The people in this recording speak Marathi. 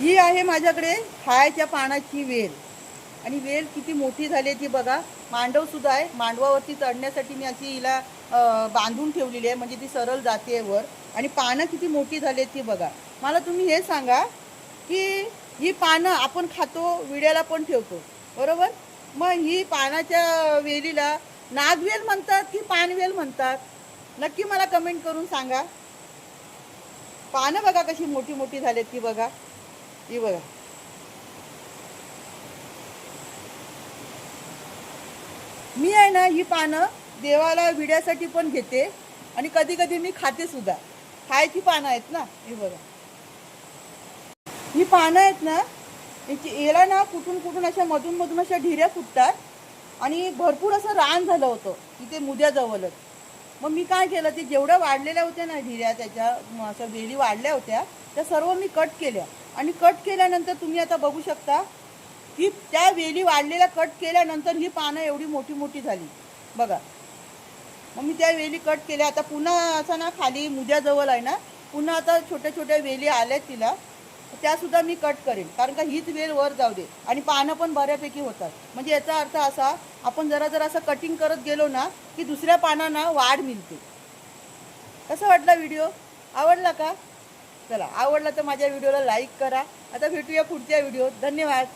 ही आहे माझ्याकडे खायच्या पानाची वेल. आणि वेल किती मोठी झाली आहे ती बघा. मांडवसुद्धा आहे. मांडवावरती चढण्यासाठी मी अशी हिला बांधून ठेवलेली आहे. म्हणजे ती सरळ जाते वर. आणि पानं किती मोठी झाली आहेत ती बघा. मला तुम्ही हे सांगा की ही पानं आपण खातो विड्याला पण ठेवतो. बरोबर? मग ही पानाच्या वेलीला नागवेल म्हणतात की पानवेल म्हणतात? नक्की मला कमेंट करून सांगा. पानं बघा कशी मोठी मोठी झालीत ती बघा. ही बघा. मी आहे ना ही पानं देवाला विड्यासाठी पण घेते आणि कधी कधी मी खाते सुद्धा. खायची पानं आहेत ना ही बघा. ही पानं आहेत ना याची याला ना कुठून कुठून अशा मधून मधून अशा ढिऱ्या फुटतात आणि भरपूर असं रान झालं होतं. इथे मुद्याजवळच. मग मी काय केलं ते जेवढ्या वाढलेल्या होत्या ना ढिऱ्या त्याच्या असं वेली वाढल्या होत्या त्या सर्व मी कट केल्या. आणि कट केल्यानंतर तुम्ही आता बघू शकता की त्या वेली वाढलेल्या कट केल्यानंतर ही पानं एवढी मोठी मोठी झाली. बघा. मग मी त्या वेली कट केल्या. आता पुन्हा असं ना खाली मुद्याजवळ आहे ना पुन्हा आता छोट्या छोट्या वेली आल्या तिला. त्यासुद्धा मी कट करेन. कारण का हीच वेल वर जाऊ दे. आणि पानं पण बऱ्यापैकी होतात. म्हणजे याचा अर्थ असा आपण जरा जरा असं कटिंग करत गेलो ना की दुसऱ्या पानांना वाढ मिळते. कसा वाटला व्हिडिओ आवडला का? चला आवडला तर माझ्या व्हिडिओला लाईक करा. आता भेटूया पुढच्या व्हिडिओत धन्यवाद.